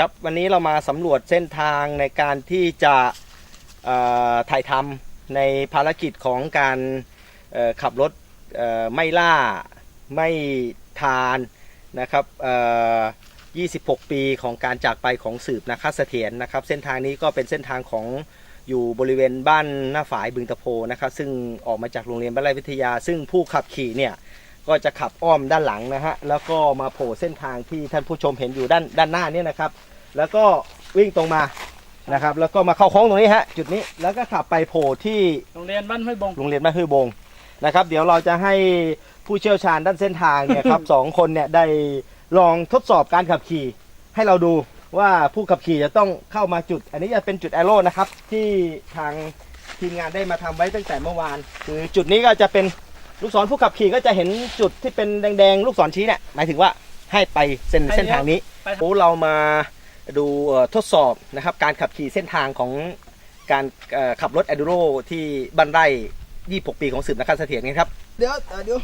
ครับวันนี้เรามาสำรวจเส้นทางในการที่จะถ่ายทำในภารกิจของการขับรถไม่ล่าไม่ทานนะครับ26 ปีของการจากไปของสืบนะคะเสถียรนะครับ เส้นทางนี้ก็เป็นเส้นทางของอยู่บริเวณบ้านหน้าฝายบึงตะโพนะครับซึ่งออกมาจากโรงเรียนบ้านไร่วิทยา ซึ่งผู้ขับขี่เนี่ย ก็จะขับอ้อมด้านหลังนะฮะแล้วก็มาโผล่เส้นทางที่ท่านผู้ชมเห็นอยู่ด้านด้านหน้าเนี่ยนะครับ แล้วก็วิ่งตรงมานะครับ แล้วก็มาเข้าโค้งตรงนี้ฮะจุดนี้แล้วก็ขับไปโผล่ที่โรงเรียนบ้านห้วยบงโรงเรียนบ้านฮือบงนะครับ เดี๋ยวเราจะให้ผู้เชี่ยวชาญด้านเส้นทางเนี่ยครับ สองคนเนี่ยได้ลองทดสอบการขับขี่ให้เราดูว่าผู้ขับขี่จะต้องเข้ามาจุด อันนี้จะเป็นจุดแอโร่นะครับที่ทางทีมงานได้มาทำไว้ตั้งแต่เมื่อวาน คือจุดนี้ก็จะเป็น ลูกศรผู้ขับขี่ก็จะเห็นจุดที่เป็นแดงๆ ลูกศรชี้เนี่ยหมายถึงว่าให้ไปเส้นให้เลี้ยวเส้นทางนี้ไปโอ้เรามาดูเอ่อทดสอบนะครับการขับขี่เส้นทางของการเอ่อขับรถ e อ d ูโรที่บ้านไร่26 ปีของสืบนักการเสถียรกันครับ เดี๋ยวเอ่อเดี๋ยว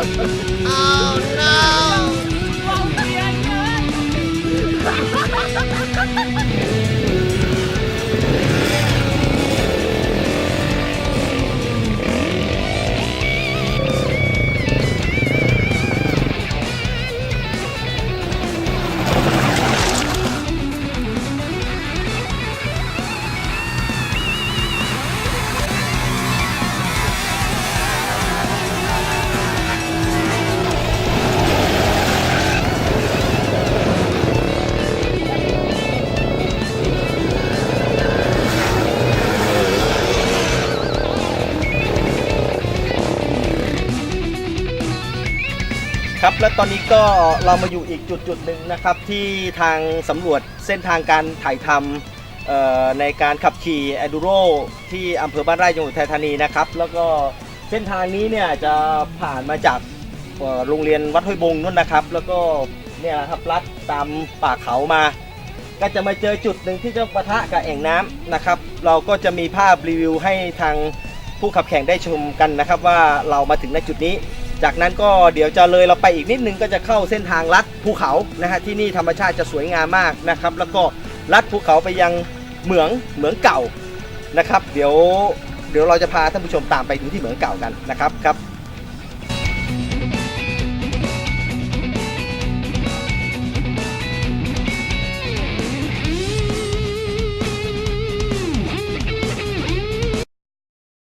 Oh no! ครับและตอนนี้ก็เรามาอยู่อีกจุดจุดหนึ่งนะครับที่ทางสำรวจเส้นทางการถ่ายทำในการขับขี่แอดูโรที่อำเภอบ้านไร่จังหวัดอุทัยธานีนะครับแล้วก็เส้นทางนี้เนี่ยจะผ่านมาจากโรงเรียนวัดห้วยบงนู่นนะครับ แล้วก็เนี่ยนะครับลัดตามป่าเขามา ก็จะมาเจอจุดหนึ่งที่จะปะทะกับแอ่งน้ำนะครับ เราก็จะมีภาพรีวิวให้ทางผู้ขับแข่งได้ชมกันนะครับ ว่าเรามาถึงในจุดนี้ จากนั้นก็เดี๋ยวจะเลยเราไปอีกนิดนึงก็จะเข้าเส้นทางลัดภูเขานะฮะที่นี่ธรรมชาติจะสวยงามมากนะครับ แล้วก็ลัดภูเขาไปยังเหมืองเหมืองเก่านะครับ เดี๋ยวเดี๋ยวเราจะพาท่านผู้ชมตามไปดูที่เหมืองเก่ากันนะครับครับ